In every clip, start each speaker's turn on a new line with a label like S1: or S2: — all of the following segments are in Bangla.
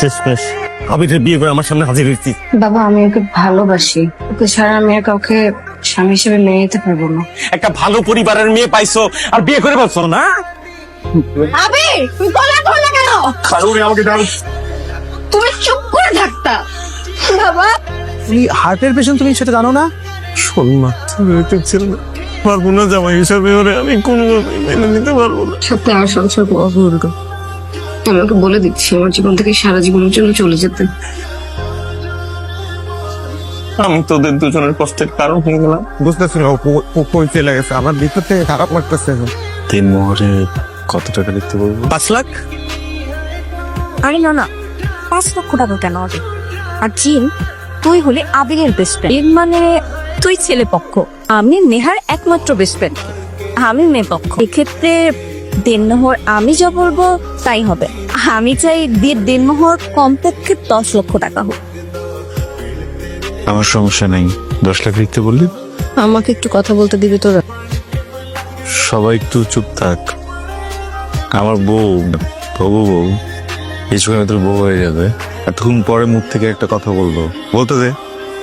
S1: শেষ মেশ। আবিরের বিয়ে করে আমার সামনে হাজির হয়েছি।
S2: বাবা আমি ওকে ভালোবাসি। ওকে ছাড়া আমি আর কাউকে স্বামী হিসেবে মেনে নিতে পারব না।
S1: একটা ভালো পরিবারের মেয়ে পাইছো আর বিয়ে করে বলছো না?
S2: আবির তুমি গলা ধরলে কেন?
S1: আমাকে ডাল।
S2: তুমি চুপ করে থাকতা। বাবা।
S3: এই হার্টের পেশেন্ট তুমি সেটা জানো না?
S1: শোন মা তুমি একটু ছিল। না পারব না জামাই হিসাবে ওরে আমি কোনোভাবেই মেনে নিতে পারব না।
S2: সত্যি আমার সংসার অপূর্ণ আমি ওকে বলে দিচ্ছি আমার জীবন থেকে সারা জীবনের জন্য চলে যেতে।
S1: আমি তোদের দুজনের কষ্টের কারণ হয়ে গেলাম।
S3: বুঝতেছি না কই চলে গেছে? আমার ভিতর থেকে খারাপ লাগতেছে।
S4: তিন মোহরে কত টাকা দিতে বলব
S1: পাঁচ লাখ?
S5: আরে না না পাঁচ লক্ষ টাকা কেন হবে? আর জিন তুই হলে আবিরের বেস্ট ফ্রেন্ড মানে তুই ছেলে পক্ষ। আমি নেহার একমাত্র বেস্ট ফ্রেন্ড আমি মেয়ে পক্ষ। এক্ষেত্রে দেনমোহর আমি যা বলব তাই হবে। আমি চাই বিয়ের দেনমোহর কমপক্ষে দশ লক্ষ টাকা হোক।
S4: আমার সমস্যা নেই। দশ লাখ দিতে বললি?
S2: আমাকে একটু কথা বলতে দিবি তোরা।
S4: সবাই একটু চুপ থাক। আমার বউ বাবু বউ কিছুক্ষণে তোর বউ হয়ে যাবে। এতক্ষণ পরে মুখ থেকে একটা কথা বলব। বলতে দে।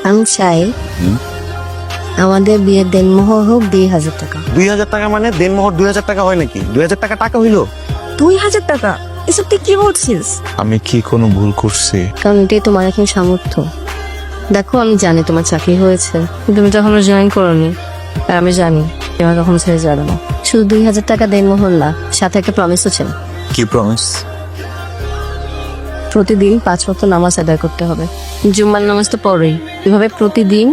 S6: আমি চাই আমাদের বিয়ের দেনমোহর হোক দুই হাজার টাকা।
S1: দুই হাজার টাকা মানে দেনমোহর দুই হাজার টাকা হয় নাকি? দুই হাজার টাকা টাকা হইল?
S5: দুই হাজার টাকা? এসব তুই কি বলছিস?
S4: আমি কি কোনো ভুল করছি?
S6: কারণ এটাই তোমার এখন সামর্থ্য। দেখো আমি জানি তোমার চাকরি হয়েছে তুমি যখন জয়েন করনি। আর আমি জানি তোমার কখন ছেড়ে যাবে না। শুধু দুই হাজার টাকা দেনমোহর না সাথে একটা প্রমিসও ছিল।
S4: কি প্রমিস
S6: প্রতিদিন পাঁচ ওয়াক্ত নামাজ আদায় করতে হবে। জুম্মার নামাজ তো পরেই এভাবে প্রতিদিন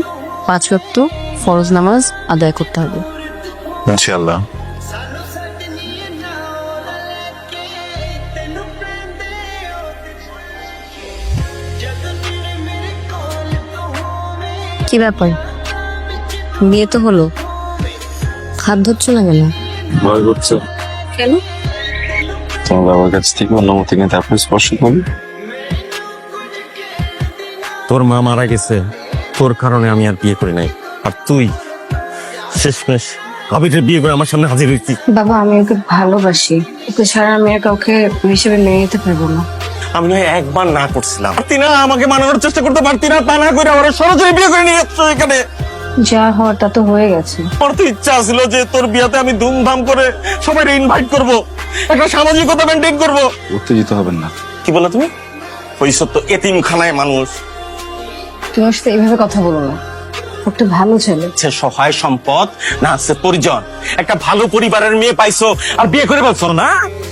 S6: পাঁচ ওয়াক্ত ফরজ নামাজ আদায় করতে হবে।
S4: ইনশাল্লাহ
S6: কি ব্যাপার? বিয়ে তো হলো। হাত ধরছ না কেন?
S4: ভয় করছ?
S5: কেন?
S4: তোমার বাবার কাছ থেকে অনুমতি নিয়ে তারপরে স্পর্শ করবে
S1: তোর মা মারা গেছে। তোর কারণে আমি আর বিয়ে করি নাই। আর তুই শেষমেশ আবিরের বিয়ে করে আমার সামনে হাজির হয়েছি
S2: বাবা আমি ওকে ভালোবাসি। ওকে ছাড়া আমি আর কাউকে হিসেবে মেনে নিতে পারব না।
S1: আমি নয় একবার না করছিলাম। পারতি না আমাকে মানানোর চেষ্টা করতে পারতি না তা না করে ওরা সরাসরি বিয়ে করে নিয়ে যাচ্ছ এখানে।
S2: যা হওয়ার তা তো হয়ে গেছে।
S1: আমার তো ইচ্ছা ছিল যে তোর বিয়াতে আমি ধুমধাম করে সবাই ইনভাইট করব একটা সামাজিকতা মেনটেন করব।
S4: উত্তেজিত হবেন না।
S1: কি বলে তুমি? ওই সত্য এতিম খানায় মানুষ।
S2: তুমি সাথে এইভাবে কথা বলো না। একটা ভালো ছেলে।
S1: আছে সহায় সম্পদ না আছে পরিজন। একটা ভালো পরিবারের মেয়ে পাইছো আর বিয়ে করে বলছো না?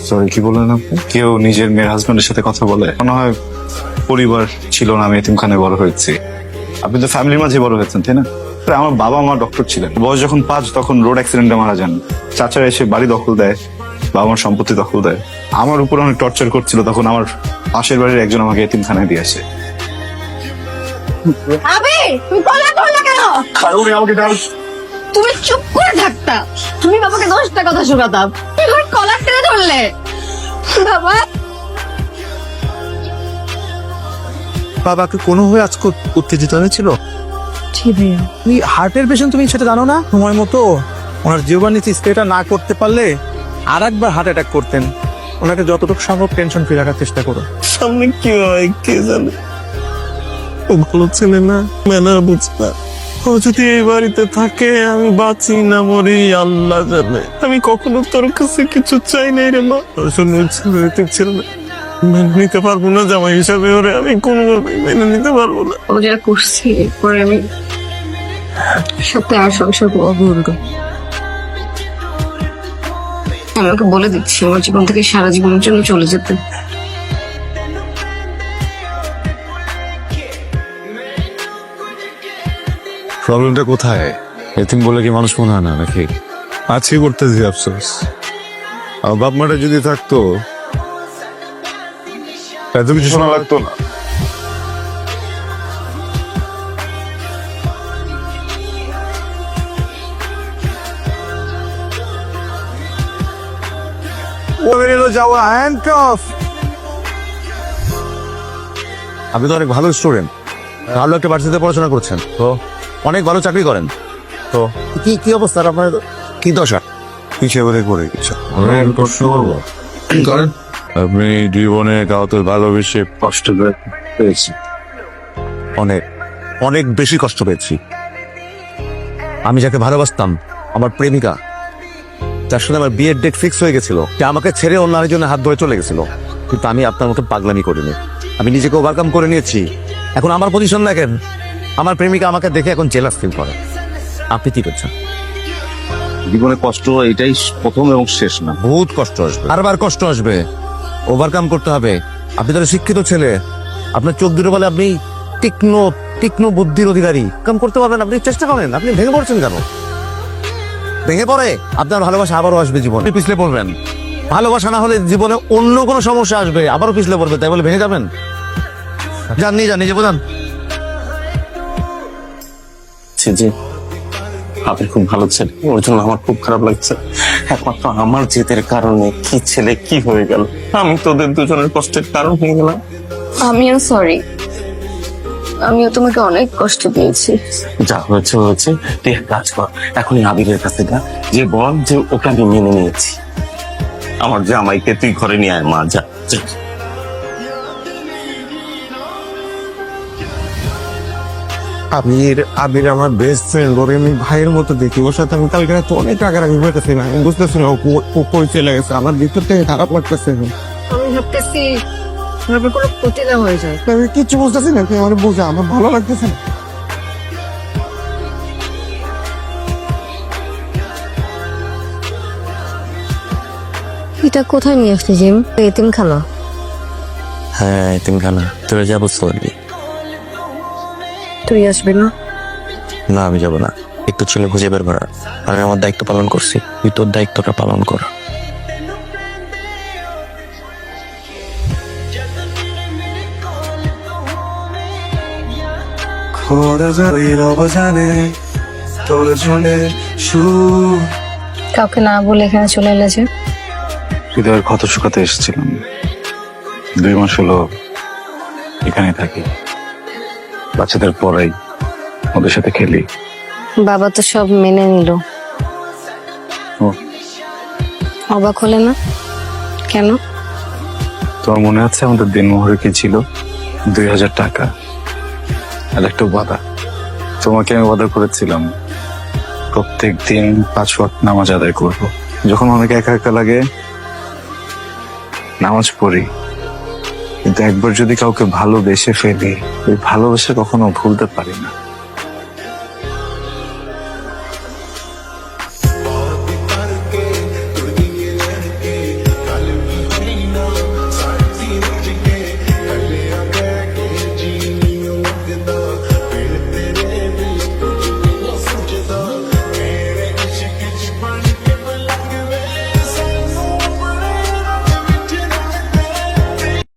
S4: সরি কি বললেন আপনি? কেউ নিজের মেয়ের হাজবেন্ডের সাথে কথা বলে? মনে হয় পরিবার ছিল না আমি এতিমখানে বড় হয়েছি। আপনি তো ফ্যামিলির মাঝে বড় হয়েছেন তাই না? আমার বাবা মা ডক্টর ছিলেন। বয়স যখন পাঁচ তখন রোড অ্যাক্সিডেন্টে মারা যান। চাচারা এসে বাড়ি দখল দেয় বাবা মার সম্পত্তি দখল দেয়। আমার উপর অনেক টর্চার করছিল তখন আমার পাশের বাড়ির একজন আমাকে এতিমখানায় দিয়ে আসে।
S2: আবির তুমি গলা
S1: আমাকে ডাল
S2: তুমি চুপ করে থাকতা। তুমি বাবাকে দশটা কথা শোনাতাম। তুমি কলার টেনে ধরলে। বাবা।
S3: বাবাকে কোনো হয়ে আজকে উত্তেজিত হয়েছিল
S6: জি ভাইয়া।
S3: তুমি হার্টের পেশেন্ট তুমি সেটা জানো না? সময় মতো। ওনার জীবনী স্টেটা না করতে পারলে আর একবার হার্ট অ্যাটাক করতেন। ওনাকে যতটুকু সম্ভব টেনশন ফ্রি রাখার চেষ্টা করো।
S1: সামনে কি হয় কে জানে? ও ভালো ছেলে না মেনার বুঝ না। ও যদি এই বাড়িতে থাকে, আমি বাঁচি না, মরি, আল্লাহ জানে। আমি কখনো তোর কাছে কিছু চাই নাই রে মা। শুনে ছেলে না মেনে নিতে পারব না, জামাই হিসাবে ওরে, আমি কোনোভাবেই মেনে নিতে পারব না।
S2: ও যেটা করছি, এরপরে আমি সত্যি আর সংসার আমি ওকে বলে দিচ্ছি, আমার জীবন থেকে সারা জীবনের জন্য চলে যেতে।
S4: প্রবলেমটা কোথায়? এতিম বলে কি মানুষ মনে হয় না নাকি? আছি করতেছি আফসোস। আমার বাপ মাটা যদি থাকতো এত কিছু শোনা লাগতো না।
S3: যাওয়া হ্যান্ড অফ
S7: আপনি তো অনেক ভালো স্টুডেন্ট ভালো একটা ভার্সিটিতে পড়াশোনা করছেন। তো অনেক ভালো চাকরি করেন। তো? কি কি অবস্থা? আপনার কি দশা?
S4: পিছিয়ে বোধহয় পড়ে গেছে।
S7: প্রশ্ন করব।
S4: করেন?
S7: আপনি জীবনে কাউকে ভালোবেসে কষ্ট পেয়েছি অনেক অনেক বেশি কষ্ট পেয়েছি। আমি যাকে ভালোবাসতাম আমার প্রেমিকা যার সাথে আমার বিয়ের ডেট ফিক্স হয়ে গেছিল। সে আমাকে ছেড়ে অন্য জন্য হাত ধরে চলে গেছিল। কিন্তু আমি আপনার মতো পাগলামি করিনি। আমি নিজেকে ওভারকাম করে নিয়েছি। এখন আমার পজিশন দেখেন। আমার প্রেমিকা আমাকে দেখে এখন জেলাস ফিল করে। আপনি কি করছেন?
S4: জীবনে কষ্ট এটাই প্রথম এবং শেষ না।
S7: বহুত কষ্ট আসবে। বারবার কষ্ট আসবে। ওভারকাম করতে হবে। আপনি তাহলে শিক্ষিত ছেলে। আপনার চোখ দুটো বলে আপনি তীক্ষ্ণ তীক্ষ্ণ বুদ্ধির অধিকারী। কাম করতে পারবেন আপনি চেষ্টা করেন। আপনি ভেঙে পড়ছেন কেন? ভেঙে পড়ে। আপনার ভালোবাসা আবারও আসবে জীবনে। পিছলে পড়বেন। ভালোবাসা না হলে জীবনে অন্য কোনো সমস্যা আসবে। আবারও পিছলে পড়বে তাই বলে ভেঙে যাবেন? যান নিয়ে যান নিজে বোঝান
S1: জি জি আপনি খুব ভালো ছেলে। ওর জন্য আমার খুব খারাপ লাগছে। একমাত্র আমার জেদের কারণে কি ছেলে কি হয়ে গেল? আমি তোদের দুজনের কষ্টের কারণ হয়ে গেলাম।
S2: আমিও সরি আমিও তোমাকে অনেক কষ্ট দিয়েছি।
S1: যা হয়েছে হয়েছে। তুই এক কাজ কর এখনই আবিরের কাছে যা। যে বল যে ওকে আমি মেনে নিয়েছি। আমার জামাইকে তুই ঘরে নিয়ে আয় মা যা।
S3: আবির আবির আমার বেস্ট ফ্রেন্ড ওরে আমি ভাইয়ের মতো দেখি। ওর সাথে আমি কালকে রাতে অনেক রাগারাগি হইতেছি না আমি বুঝতেছি না ও কো- ও কই চলে গেছে আমার ভিতর থেকে খারাপ লাগতেছে।
S2: আমি ভাবতেছি ভাবে কোনো ক্ষতি হয়ে যায়।
S3: আমি কিচ্ছু বুঝতেছি না তুই আমার বোঝা আমার ভালো লাগতেছে না।
S6: এটা কোথায় নিয়ে আসলি জিম? এতিম খানা
S1: হ্যাঁ তিনখানা তোরা যাব চলবি
S2: তুই আসবি না?
S1: না আমি যাব না। একটু ছেলে খুঁজে বের করা। আমি আমার দায়িত্ব পালন করছি। তুই তোর দায়িত্বটা পালন কর।
S2: কাউকে না বলে এখানে চলে এলে যে?
S4: হৃদয়ের ক্ষত শুকাতে এসেছিলাম। দুই মাস হলো এখানে থাকি। বাচ্চাদের পড়াই ওদের সাথে খেলি।
S6: বাবা তো সব মেনে নিল।
S4: ও।
S6: অবাক হলে না? কেন?
S4: তোমার মনে আছে আমাদের দিনমোহরে কি ছিল? দুই হাজার টাকা আর একটা বাধা তোমাকে আমি বাধা করেছিলাম প্রত্যেক দিন পাঁচ ওয়াক্ত নামাজ আদায় করব। যখন অনেক একা একা লাগে নামাজ পড়ি। কিন্তু একবার যদি কাউকে ভালোবেসে ফেলি ওই ভালোবেসে কখনো ভুলতে পারি না।